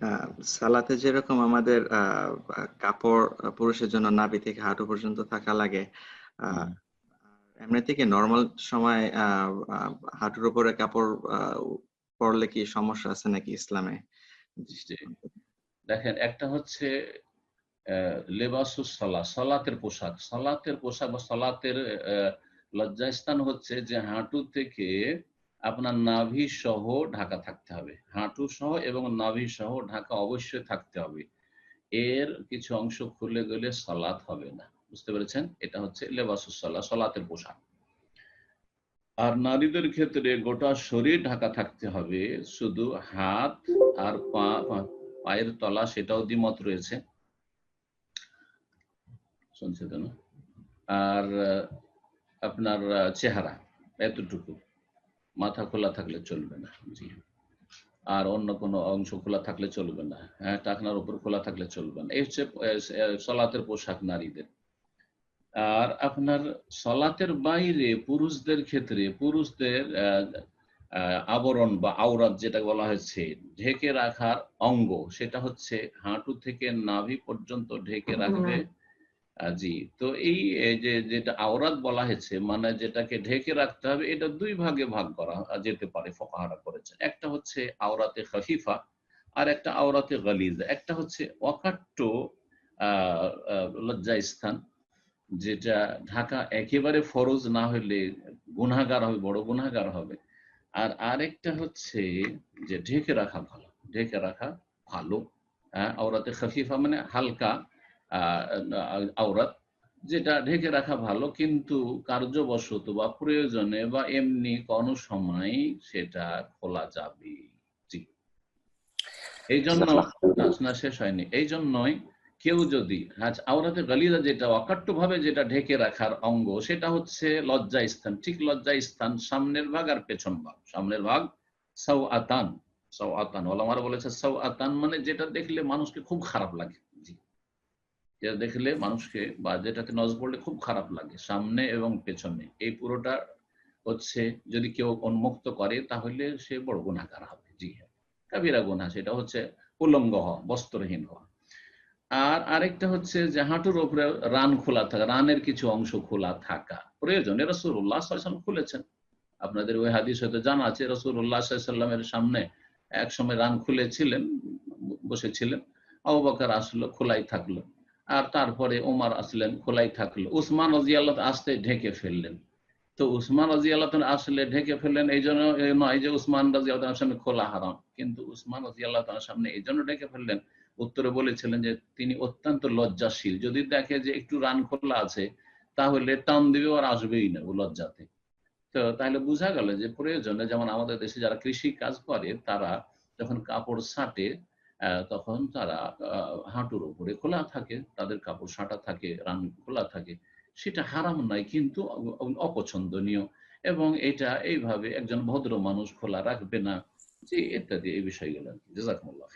আহ, সালাতে যেরকম আমাদের আহ, কাপড় পুরুষের জন্য নাভি থেকে হাঁটু পর্যন্ত থাকা লাগে আহ। এমনি থেকে নর্মাল সময় আহ, আহ, হাঁটুর উপরে কাপড় পরলে কি সমস্যা আছে নাকি ইসলামে? দেখেন একটা হচ্ছে লেবাসুস সলা সলাতের পোশাক। সলাতের পোশাক বা সলাতের আহ, লজ্জাস্থান হচ্ছে যে হাঁটু থেকে আপনার নাভি সহ ঢাকা থাকতে হবে। হাঁটু সহ এবং নাভি সহ ঢাকা অবশ্যই থাকতে হবে। এর কিছু অংশ খুলে গেলে সলাৎ হবে না। বুঝতে পেরেছেন? এটা হচ্ছে লেবাসুস সলা সলাতের পোশাক। আর নারীদের ক্ষেত্রে গোটা শরীর ঢাকা থাকতে হবে। শুধু হাত আর পা পায়ের তলা সেটাও দ্বিমত রয়েছে। শুনছে তো আর আপনার চেহারা, এতটুকু। মাথা খোলা থাকলে চলবে না। জি। আর অন্য কোনো অংশ খোলা থাকলে চলবে না। হ্যাঁ টাকনার উপর খোলা থাকলে চলবে না। এই হচ্ছে সলাতের পোশাক নারীদের। আর আপনার সলাতের বাইরে পুরুষদের ক্ষেত্রে পুরুষদের আবরণ বা আওরাত যেটা বলা হয়েছে ঢেকে রাখার অঙ্গ সেটা হচ্ছে হাঁটু থেকে নাভি পর্যন্ত ঢেকে রাখবে। আহ, জি তো এই যে, যেটা আওরাত বলা হয়েছে মানে যেটাকে ঢেকে রাখতে হবে, এটা দুই ভাগে ভাগ করা যেতে পারে, ফকাহারা করেছে একটা হচ্ছে আওরাতে খফিফা, আর একটা আওরাতে গালিজা। একটা হচ্ছে অকাট্য লজ্জা স্থান, যেটা ঢাকা একেবারে ফরজ না হলে গুনাগার হবে, বড় গুনাগার হবে। আর আরেকটা হচ্ছে যে ঢেকে রাখা ভালো, ঢেকে রাখা ভালো হ্যাঁ আওরাতে খফিফা মানে হালকা আওরাত যেটা ঢেকে রাখা ভালো কিন্তু কার্যবশত বা প্রয়োজনে বা এমনি কোনো সময় সেটা খোলা যাবে। এই জন্য শেষ হয়নি। এই জন্যই কেউ যদি আজ আওরাতে গালিদা যেটা অকাট্য ভাবে যেটা ঢেকে রাখার অঙ্গ সেটা হচ্ছে লজ্জা স্থান। ঠিক লজ্জা স্থান সামনের ভাগ আর পেছন ভাগ। সামনের ভাগ সাউ আতান সাউ আতান ওলামারা বলেছে সাউ আতান মানে যেটা দেখলে মানুষকে খুব খারাপ লাগে। যেটা দেখলে মানুষকে বা যেটাতে নজর পড়লে খুব খারাপ লাগে, সামনে এবং পেছনে। এই পুরোটা হচ্ছে যদি কেউ উন্মুক্ত করে, তাহলে সে বড় গুণাকার হবে। জি হ্যাঁ কাবিরা গুণা, সেটা হচ্ছে উলঙ্গ হওয়া, বস্ত্রহীন হওয়া। আর আরেকটা হচ্ছে যে হাঁটুর উপরে রান খোলা থাকা, রানের কিছু অংশ খোলা থাকা। প্রয়োজনে রসুল্লাহ সাল্লাম খুলেছেন। আপনাদের ওই হাদিস হয়তো জানা আছে রসুল্লাহ সাল্লামের সামনে এক সময় রান খুলেছিলেন, বসেছিলেন। আবু আসলো, খোলাই থাকল। আর তারপরে ওমার আসলেন, খোলাই থাকল। উসমান রাজিয়াল্লাহ আসতে ঢেকে ফেললেন। তো উসমান রাজি আল্লাহ আসলে ঢেকে ফেললেন এই জন্য নয় যে উসমান রাজি আল্লাহ সামনে খোলা হারাম। কিন্তু উসমান রাজি আল্লাহ সামনে এই জন্য ঢেকে ফেললেন, উত্তরে বলেছিলেন যে তিনি অত্যন্ত লজ্জাশীল। যদি দেখে যে একটু রান খোলা আছে, তাহলে টান দিবে আর আসবেই না ও লজ্জাতে। তো তাহলে বোঝা গেল যে প্রয়োজনে যেমন আমাদের দেশে যারা কৃষি কাজ করে, তারা যখন কাপড় ছাটে তখন তারা হাঁটুর উপরে খোলা থাকে, তাদের কাপড় সাঁটা থাকে রান খোলা থাকে। সেটা হারাম নয়, কিন্তু অপছন্দনীয়। এবং এটা এইভাবে একজন ভদ্র মানুষ খোলা রাখবে না, যে ইত্যাদি এই বিষয়গুলো আর কি। জাজাকুমুল্লাহ।